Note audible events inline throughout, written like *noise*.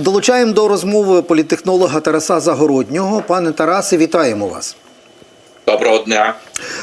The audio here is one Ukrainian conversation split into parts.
долучаємо до розмови політехнолога Тараса Загороднього. Пане Тарасе, вітаємо вас. Доброго дня.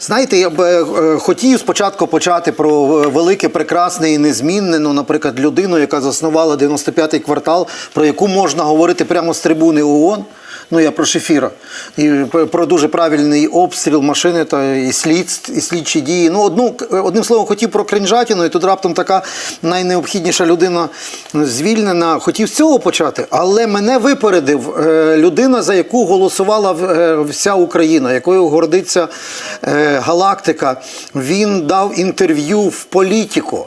Знаєте, я б е, хотів спочатку почати про велике, прекрасне і незмінне. Ну, наприклад, людину, яка заснувала 95-й квартал, про яку можна говорити прямо з трибуни ООН. Ну, я про Шефіра. І про дуже правильний обстріл машини та і слід, і слідчі дії. Ну, одну, одним словом, хотів про кринжатіну, і тут раптом така найнеобхідніша людина звільнена. Хотів з цього почати, але мене випередив е, людина, за яку голосувала е, вся Україна, якою гордиться е, галактика. Він дав інтерв'ю в політику.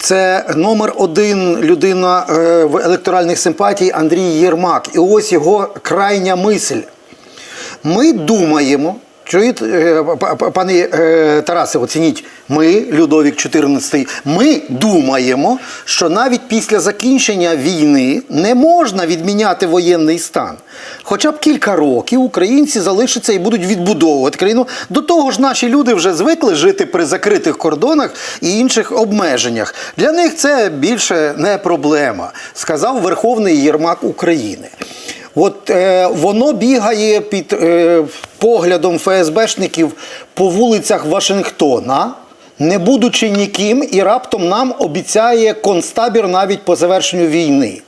Це номер один людина е, в електоральних симпатій Андрій Єрмак. І ось його крайня мисль. Ми думаємо, чуєте, е, пане е, Тарасе, оцініть, ми, Людовік 14, ми думаємо, що навіть після закінчення війни не можна відміняти воєнний стан. Хоча б кілька років українці залишаться і будуть відбудовувати країну. До того ж, наші люди вже звикли жити при закритих кордонах і інших обмеженнях. Для них це більше не проблема, сказав Верховний Єрмак України. От е, воно бігає під е, поглядом ФСБшників по вулицях Вашингтона, не будучи ніким, і раптом нам обіцяє концтабір навіть по завершенню війни.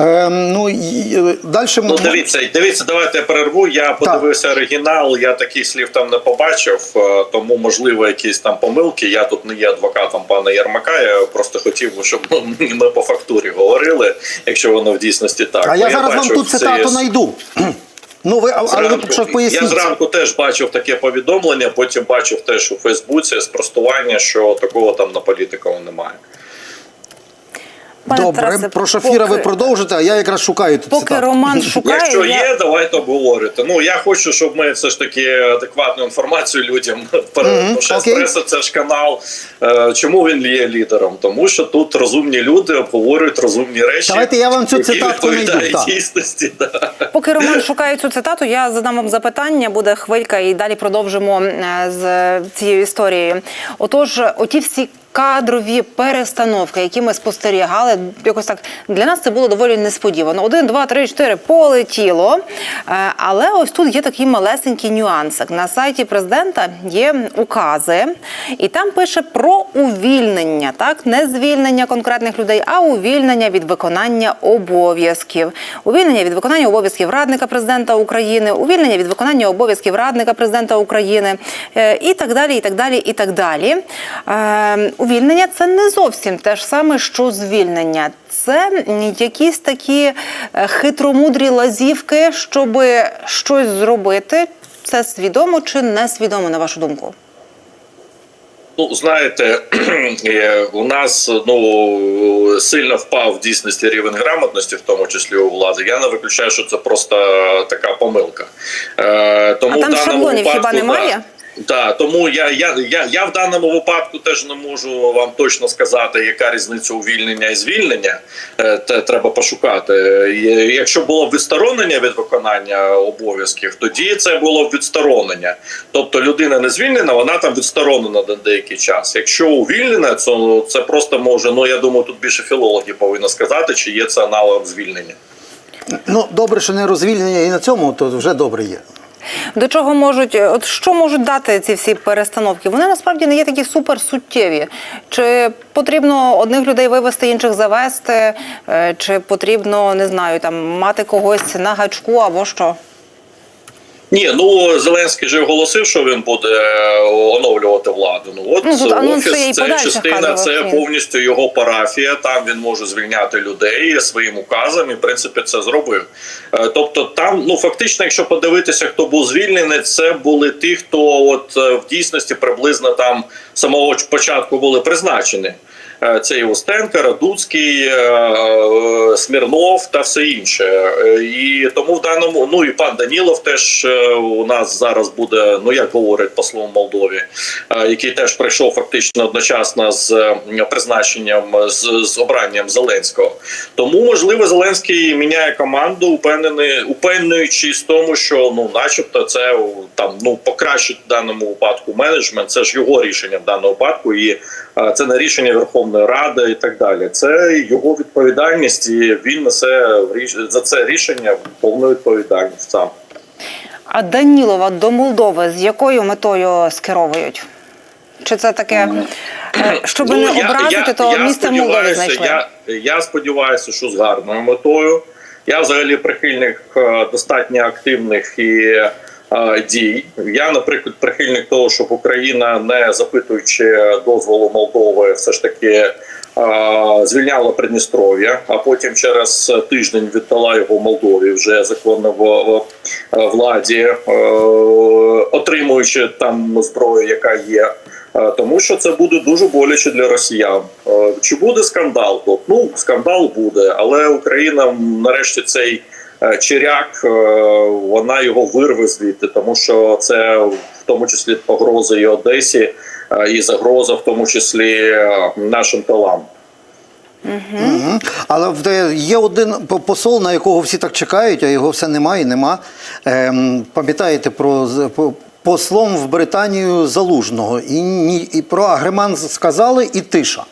Е, ну, і, е, далі ми- Ну дивіться, дивіться, давайте я перерву. Я подивився оригінал. Я таких слів там не побачив, е, тому можливо якісь там помилки. Я тут не є адвокатом пана Ярмака. Я просто хотів, щоб *laughs* ми по фактурі говорили, якщо воно в дійсності так. А Бо я зараз вам бачив тут цитату знайду. Ну, ви, але ви щось я зранку теж бачив таке повідомлення. Потім бачив теж у Фейсбуці спростування, що такого там на політику немає. Добре, Тарасе, про Шафіра ви продовжите, а я якраз шукаю тут Поки цитату. Роман шукає, Якщо я... є, давайте обговорити. Ну я хочу, щоб ми все ж таки адекватну інформацію людям *laughs* передали. Еспресо це ж канал. Е, Чому він є лідером? Тому що тут розумні люди обговорюють розумні речі. Давайте я вам цю цитатку найду, відповідають дійсності. Да. Поки Роман шукає цю цитату, я задам вам запитання, буде хвилька, і далі продовжимо е, з цією історією. Отож, оті всі. Кадрові перестановки, які ми спостерігали, якось так для нас це було доволі несподівано. Один, два, три, чотири полетіло. Е, Але ось тут є такий малесенький нюансик. На сайті президента є укази, і там пише про увільнення, так не звільнення конкретних людей, а увільнення від виконання обов'язків. Увільнення від виконання обов'язків радника президента України, увільнення від виконання обов'язків радника президента України е, і так далі. І так далі, і так далі. Увільнення це не зовсім те ж саме, що звільнення. Це якісь такі е, хитромудрі лазівки, щоб щось зробити. Це свідомо чи несвідомо, на вашу думку? Ну, знаєте, *clears throat* е, у нас ну сильно впав в дійсності рівень грамотності, в тому числі у влади. Я не виключаю, що це просто така помилка. Е, тому А там в даному шаблонів випадку, хіба немає? Да, Так, тому я, я, я, я в даному випадку теж не можу вам точно сказати, яка різниця увільнення і звільнення. Е, Те треба пошукати. Якщо було відсторонення від виконання обов'язків, тоді це було б відсторонення. Тобто людина не звільнена, вона там відсторонена на деякий час. Якщо увільнена, то це просто може. Ну я думаю, тут більше філологи повинні сказати, чи є це аналогом звільнення. Ну, добре, що не розвільнення і на цьому, то вже добре є. До чого можуть, от що можуть дати ці всі перестановки? Вони насправді не є такі супер суттєві. Чи потрібно одних людей вивести, інших завести, е, чи потрібно не знаю, там мати когось на гачку або що? Ні, ну Зеленський же оголосив, що він буде е, оновлювати владу. Ну от Ну, є і офіс це частина, це повністю його парафія. Там він може звільняти людей своїм указом, і в принципі це зробив. Е, Тобто, там ну фактично, якщо подивитися, хто був звільнений, це були ті, хто от е, в дійсності приблизно там самого початку були призначені. Е, Це і Устенко, Радуцький, е, е, Смірнов та все інше. І тому в даному, ну і пан Данілов теж у нас зараз буде, ну як говорять послом Молдові, який теж прийшов фактично одночасно з призначенням з, з обранням Зеленського. Тому можливо Зеленський міняє команду, упевнений, упевнюючись в тому, що ну, начебто, це там ну покращить в даному випадку менеджмент. Це ж його рішення в даному випадку, і це не рішення Верховної. Верховної Ради і так далі. Це його відповідальність, і він несе за це рішення повну відповідальність сам. А Данілова до Молдови з якою метою скеровують? Чи це таке, е, щоб не Ну, я- образити, я- то я місце сподіваюся, знайшли? Я, я сподіваюся, що з гарною метою. Я взагалі прихильник е, достатньо активних і дій. Я, наприклад, прихильник того, щоб Україна, не запитуючи дозволу Молдови, все ж таки звільняла Придністров'я, а потім через тиждень віддала його Молдові вже законно в, владі, е, отримуючи там зброю, яка є. Е, Тому що це буде дуже боляче для росіян. Е, Чи буде скандал тут? Ну скандал буде, але Україна нарешті цей чиряк е, вона його вирве звідти, тому що це в тому числі погроза і Одесі, е, і загроза, в тому числі е, нашим талам. Мгм. Але є один посол, на якого всі так чекають, а його все немає і нема. Ем, пам'ятаєте про послом в Британію залужного. І, і про Агреман сказали, і тиша.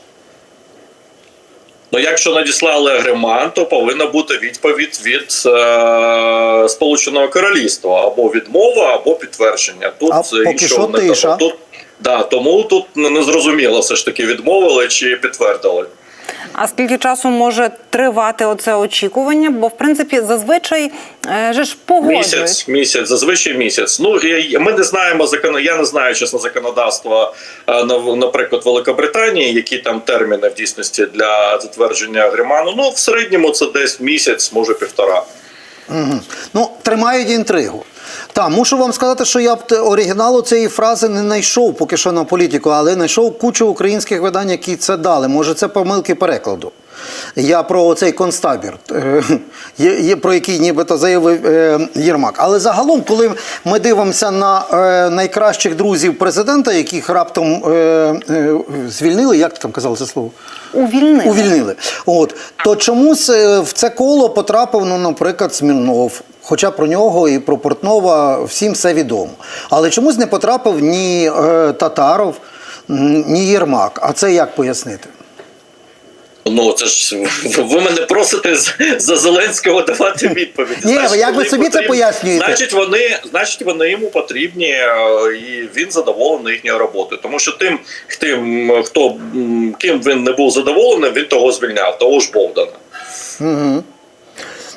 Ну, якщо надіслали Гриман, то повинна бути відповідь від е, Сполученого Королівства або відмова, або підтвердження. Тут А поки іншого що не тиша. Тут да, тому тут не зрозуміло, все ж таки відмовили чи підтвердили. А скільки часу може тривати оце очікування? Бо в принципі зазвичай е, же ж погоджують. Місяць, місяць, зазвичай місяць. Ну і ми не знаємо. Я не знаю чесно законодавства, е, на- наприклад, Великобританії, які там терміни в дійсності для затвердження агреману. Ну в середньому це десь місяць, може півтора. Мгм. Ну, тримають інтригу. Та, мушу вам сказати, що я б оригіналу цієї фрази не знайшов поки що на політику, але знайшов кучу українських видань, які це дали. Може, це помилки перекладу. Я про цей концтабір, е, про який нібито заявив е, Єрмак. Але загалом, коли ми дивимося на е, найкращих друзів президента, яких раптом звільнили, як там казали це слово? Увільнили. Увільнили. От то чомусь в це коло потрапив, ну, наприклад, Смірнов. Хоча про нього і про Портнова всім все відомо. Але чомусь не потрапив ні е, Татаров, ні Єрмак. А це як пояснити? Ну це ж ви мене просите за Зеленського давати відповіді. Ні, Значить, як ви собі це пояснюєте? Значить, вони, значить, вони йому потрібні, е, і він задоволений їхньою роботою. Тому що тим, тим, хто ким він не був задоволений, він того звільняв, того ж Богдана.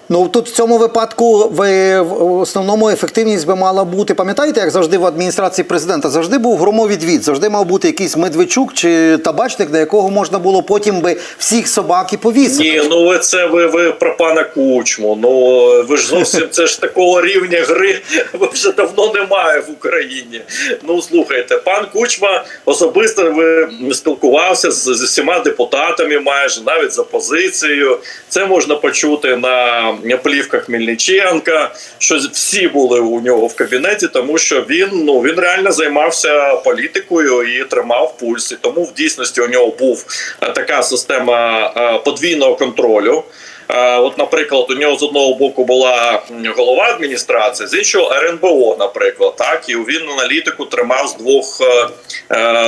Ну тут в цьому випадку ви в основному ефективність би мала бути. Пам'ятаєте, як завжди в адміністрації президента завжди був громовідвід, завжди мав бути якийсь Медведчук чи табачник, на якого можна було потім би всіх собак і повісити. Ні, ну ви це ви, ви про пана Кучму. Ну ви ж зовсім це ж такого рівня гри *laughs* вже давно немає в Україні. Ну слухайте, пан Кучма особисто ви спілкувався з, з всіма депутатами, майже навіть з опозицією. Це можна почути на плівках Мельниченка. Що всі були у нього в кабінеті, тому що він ну він реально займався політикою і тримав пульс. І тому в дійсності у нього був е, така система е, подвійного контролю. Е, От, наприклад, у нього з одного боку була голова адміністрації, з іншого РНБО, наприклад, так і він аналітику тримав з двох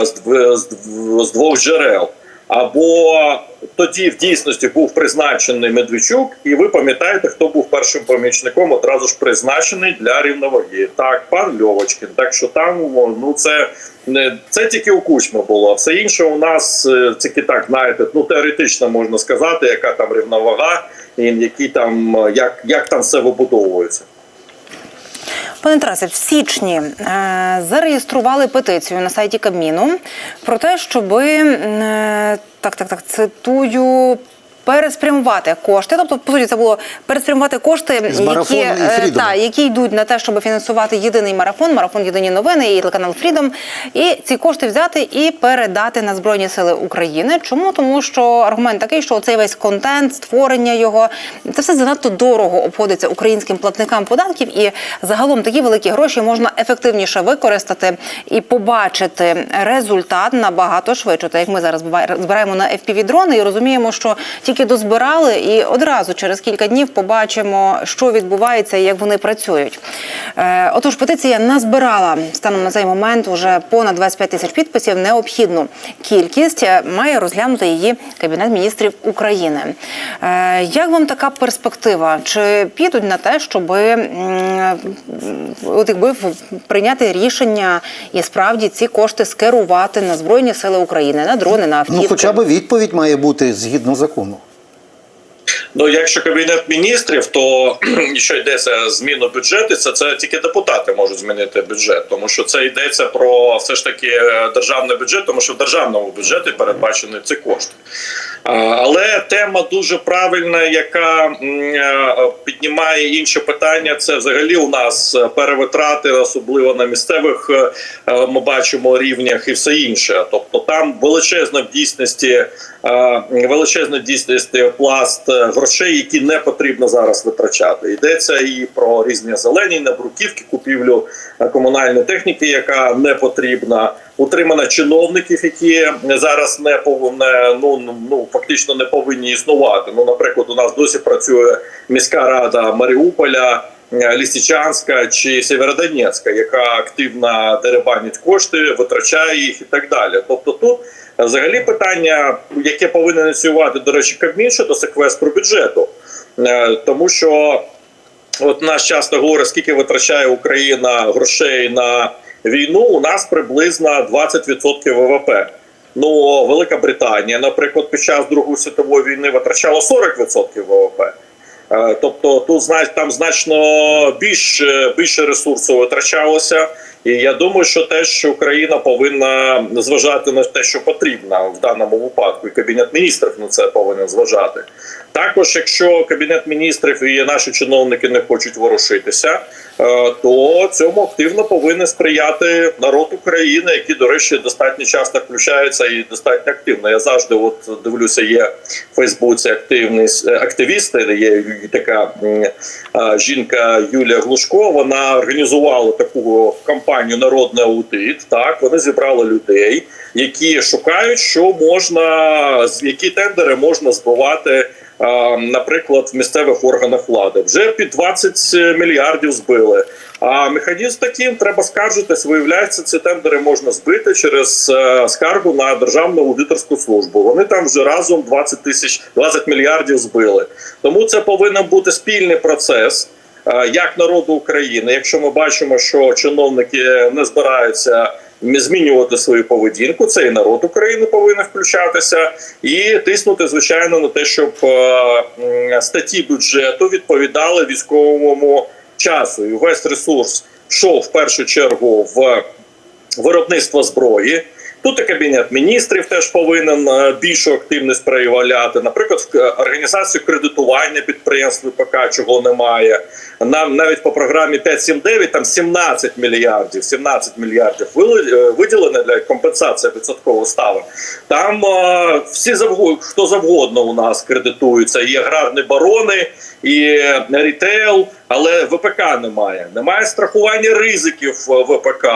з дв- з дв- з двох джерел. Або тоді в дійсності був призначений Медведчук, і ви пам'ятаєте, хто був першим помічником, одразу ж призначений для рівноваги. Так, пан Льовочкін. Так що там ну це не це тільки у Кучми було. Все інше у нас е, тільки так, знаєте, ну теоретично можна сказати, яка там рівновага, і які там е, як, як там все вибудовується. Пане Тарасе, в січні е, зареєстрували петицію на сайті Кабміну про те, щоб так, так, так, цитую. Переспрямувати кошти, тобто по суті це було переспрямувати кошти, З які, е, та, які йдуть на те, щоб фінансувати єдиний марафон, марафон Єдині новини і телеканал Фрідом. І ці кошти взяти і передати на Збройні Сили України. Чому? Тому що аргумент такий, що цей весь контент, створення його, це все занадто дорого обходиться українським платникам податків, і загалом такі великі гроші можна ефективніше використати і побачити результат набагато швидше. Так як ми зараз збираємо на FPV-дрони і розуміємо, що тільки чиновники дозбирали, і одразу через кілька днів побачимо, що відбувається і як вони працюють. Е, отож, петиція назбирала станом на цей момент уже понад 25 тисяч підписів. Необхідну кількість Е, має розглянути її кабінет міністрів України. Е, як вам така перспектива? Чи підуть на те, щоб от якби прийняти рішення і справді ці кошти скерувати на збройні сили України, на дрони, на автівки? Ну, хоча б відповідь має бути згідно закону. Ну, якщо кабінет міністрів, то *clears throat* що йдеться зміну бюджету, це, це тільки депутати можуть змінити бюджет, тому що це йдеться про все ж таки е, державний бюджет, тому що в державному бюджеті передбачені ці кошти. Але тема дуже правильна, яка е, піднімає інші питання. Це взагалі у нас перевитрати, особливо на місцевих е, ми бачимо рівнях і все інше. Тобто там величезна в дійсності величезна в дійсності пласт грошей, які не потрібно зараз витрачати. Йдеться і про різні зелені набруківки, купівлю е, комунальної техніки, яка не потрібна. Утримана чиновників, які зараз не повинні, ну ну фактично не повинні існувати. Ну, наприклад, у нас досі працює міська рада Маріуполя. е, Лісичанська чи Сєвєродонецька, яка активно деребанить кошти, витрачає їх і так далі. Тобто, тут взагалі питання, яке повинен ініціювати, до речі, Кабмін щодо секвестру бюджету, Е, тому що от нас часто говорить, скільки витрачає Україна грошей на війну. У нас приблизно 20% ВВП. Ну, Велика Британія, наприклад, під час Другої світової війни витрачала 40% ВВП. Е, Тобто тут там значно більше, більше ресурсу витрачалося. І я думаю, що те, що Україна повинна зважати на те, що потрібно в даному випадку, і кабінет міністрів на це повинен зважати. Також, якщо кабінет міністрів і наші чиновники не хочуть ворушитися, е, то цьому активно повинен сприяти народ України, який, до речі, достатньо часто включається і достатньо активно. Я завжди от дивлюся, є в Фейсбуці активність е, активісти. Є така е, жінка Юлія Глушко. Вона організувала таку кампанію Народний аудит. Так вони зібрали людей, які шукають, що можна з які тендери можна збивати. Наприклад, в місцевих органах влади вже під 20 мільярдів збили. А механізм таким треба скаржитись. Виявляється, ці тендери можна збити через е, скаргу на державну аудиторську службу. Вони там вже разом 20 тисяч 20 мільярдів збили. Тому це повинен бути спільний процес. Е, Як народу України, якщо ми бачимо, що чиновники не збираються змінювати свою поведінку, це і народ України повинен включатися і тиснути, звичайно, на те, щоб е, статті бюджету відповідали військовому часу. І весь ресурс йшов в першу чергу в виробництво зброї. Тут і кабінет міністрів теж повинен е, більшу активність проявляти. Наприклад, в е, організацію кредитування підприємств ВПК, чого немає. Нам навіть по програмі 5.7.9 там 17 мільярдів, 17 мільярдів е, виділено для компенсації відсоткового ставок. Там всі завгодно, хто завгодно у нас кредитуються. І аграрні барони, і рітейл, але ВПК немає. Немає страхування ризиків ВПК.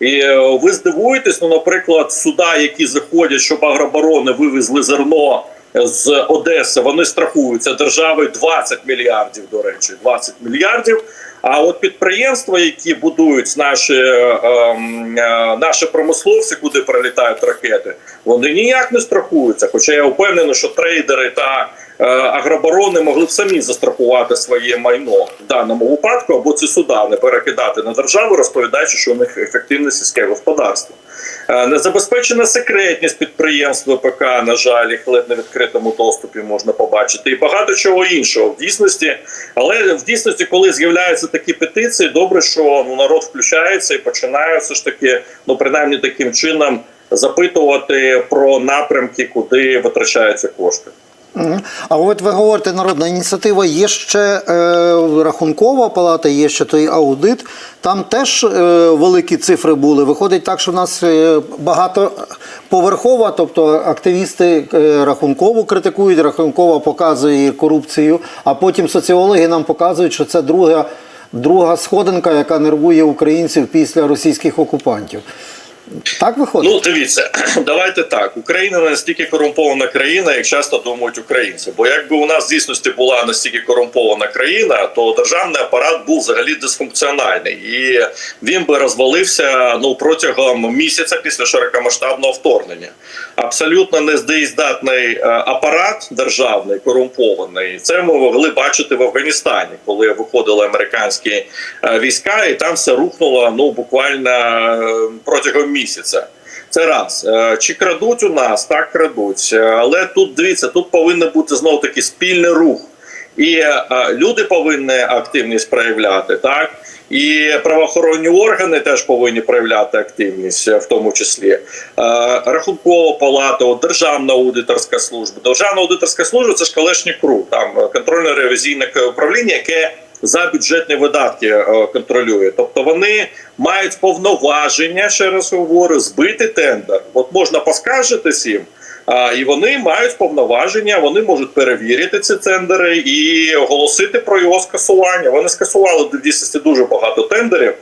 І е, ви здивуєтесь, ну, наприклад, суда, які заходять, щоб агробарони вивезли зерно з Одеси, вони страхуються державою 20 мільярдів. До речі, 20 мільярдів. А от підприємства, які будують наші, е, ем, е, наші промисловці, куди прилітають ракети, вони ніяк не страхуються. Хоча я впевнений, що трейдери та е, агробарони могли б самі застрахувати своє майно в даному випадку, або ці суда не перекидати на державу, розповідаючи, що у них ефективне сільське господарство. Е, Незабезпечена секретність підприємств ВПК, на жаль, їх ледь на відкритому доступі можна побачити, і багато чого іншого в дійсності. Але в дійсності, коли з'являються такі петиції, добре, що ну народ включається і починає все ж таки, ну принаймні таким чином запитувати про напрямки, куди витрачаються кошти. А от ви говорите, народна ініціатива, є ще е, рахункова палата, є ще той аудит. Там теж е, великі цифри були. Виходить так, що в нас е, багатоповерхова, тобто активісти е, рахункову критикують, рахункова показує корупцію, а потім соціологи нам показують, що це друга, друга сходинка, яка нервує українців після російських окупантів. Так виходить? Ну, дивіться, *clears throat* давайте так. Україна не настільки корумпована країна, як часто думають українці. Бо якби у нас в дійсності була настільки корумпована країна, то державний апарат був взагалі дисфункціональний, і він би розвалився ну протягом місяця після широкомасштабного вторгнення. Абсолютно нездеєздатний е, апарат державний корумпований. Це ми могли бачити в Афганістані, коли виходили американські е, війська, і там все рухнуло ну буквально е, протягом місяця. Це раз. Е, Чи крадуть у нас? Так крадуть. Е, Але тут дивіться, тут повинен бути знов таки спільний рух. І е, люди повинні активність проявляти, так і правоохоронні органи теж повинні проявляти активність, в тому числі рахункова палата, державна аудиторська служба. Державна аудиторська служба це ж колишній круг, там контрольно-ревізійне управління, яке за бюджетні видатки е, контролює. Тобто вони мають повноваження, ще раз говорю, збити тендер. От можна поскаржитись їм. І вони мають повноваження, вони можуть перевірити ці тендери і оголосити про його скасування. Вони скасували в дійсності дуже багато тендерів.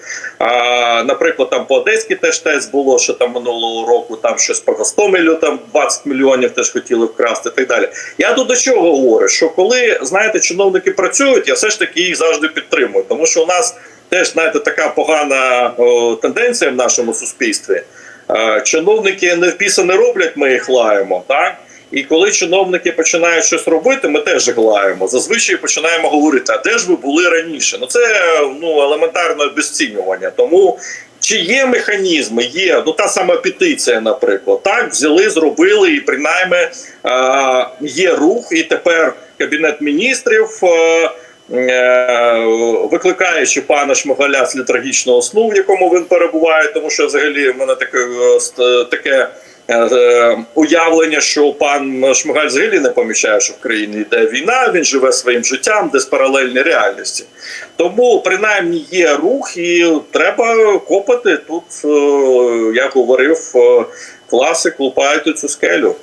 Наприклад, там по Одеській теж тест було, що там минулого року там щось по Гостомелю, там 20 мільйонів теж хотіли вкрасти. і Так далі. Я тут до чого говорю? Що коли знаєте, чиновники працюють, я все ж таки їх завжди підтримую, тому що у нас теж знаєте така погана о, тенденція в нашому суспільстві. Е, Чиновники не впіса не роблять, ми їх лаємо, так? І коли чиновники починають щось робити, ми теж їх лаємо. Зазвичай починаємо говорити, а де ж ви були раніше? Ну це ну елементарне обесцінювання. Тому чи є механізми? Є ну та сама петиція, наприклад, так взяли, зробили, і принаймні е, є рух, і тепер кабінет міністрів. Е, Викликаючи пана Шмигаля з літургічного сну, в якому він перебуває, тому що взагалі в мене таке, е, таке е, е, уявлення, що пан Шмигаль взагалі не помічає, що в країні йде війна, він живе своїм життям, десь паралельні реальності. Тому принаймні є рух, і треба копати тут, е, як говорив е, класик, лупають цю скелю.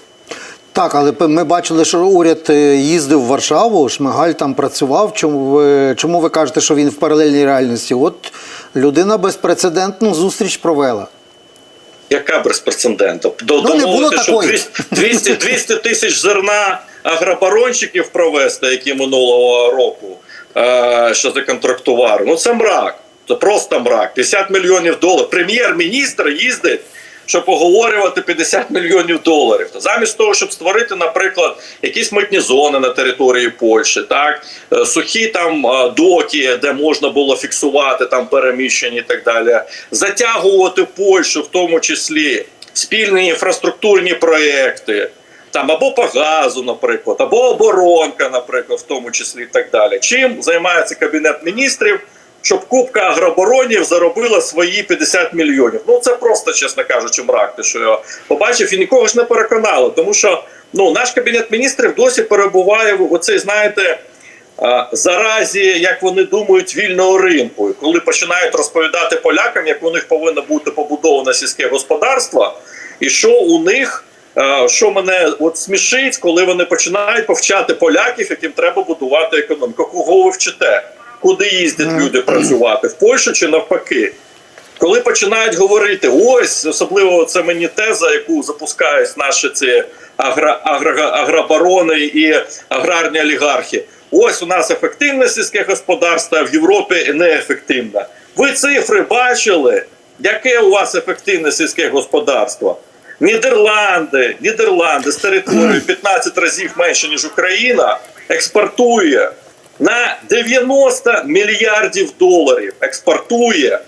Так, але ми бачили, що уряд е, їздив в Варшаву, Шмигаль там працював. Чому ви, чому ви кажете, що він в паралельній реальності? От людина безпрецедентну зустріч провела. Яка безпрецеденту? До, Ну, не було щоб такої. 200, 200, 200 тисяч зерна агробарончиків провести, які минулого року е, що законтрактували. Ну це мрак. Це просто мрак. 50 мільйонів доларів. Прем'єр-міністр їздить, щоб оговорювати 50 мільйонів доларів. То замість того, щоб створити, наприклад, якісь митні зони на території Польщі, так е, сухі там е, доки, де можна було фіксувати там переміщення і так далі, затягувати Польщу, в тому числі спільні інфраструктурні проекти. Там або по газу, наприклад, або оборонка, наприклад, в тому числі і так далі. Чим займається кабінет міністрів, щоб кубка агроборонів заробила свої 50 мільйонів? Ну це просто, чесно кажучи, мрак. Те, що я побачив, і нікого ж не переконало, тому що ну наш кабінет міністрів досі перебуває в оцей, знаєте. Заразі, як вони думають, вільного ринку, І коли починають розповідати полякам, як у них повинно бути побудоване сільське господарство, і що у них Що мене от смішить, коли вони починають повчати поляків, яким треба будувати економіку. Кого ви вчите? Куди їздять люди працювати? В Польщу чи навпаки? Коли починають говорити, ось особливо це мені теза, яку запускають наші ці агро, агро, агробарони і аграрні олігархи. Ось у нас ефективне сільське господарство, а в Європі неефективне. Ви цифри бачили? Яке у вас ефективне сільське господарство? Нідерланди, Нідерланди з територією 15 разів менше ніж Україна, експортує на 90 мільярдів доларів. Експортує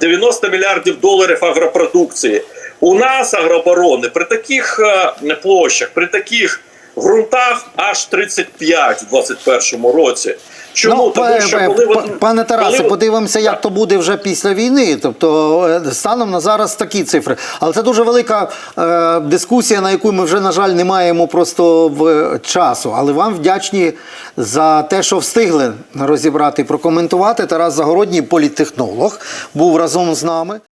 90 мільярдів доларів агропродукції. У нас агроборони при таких е, площах, при таких ґрунтах аж 35 в 2021 році. Чому? ну, Тому що коли вони- пане Тарасе, коли- подивимося, як Так. то буде вже після війни. Тобто е, станом на зараз такі цифри. Але це дуже велика е, дискусія, на яку ми вже, на жаль, не маємо просто в е, часу. Але вам вдячні за те, що встигли розібрати і прокоментувати. Тарас Загородній, політтехнолог, був разом з нами.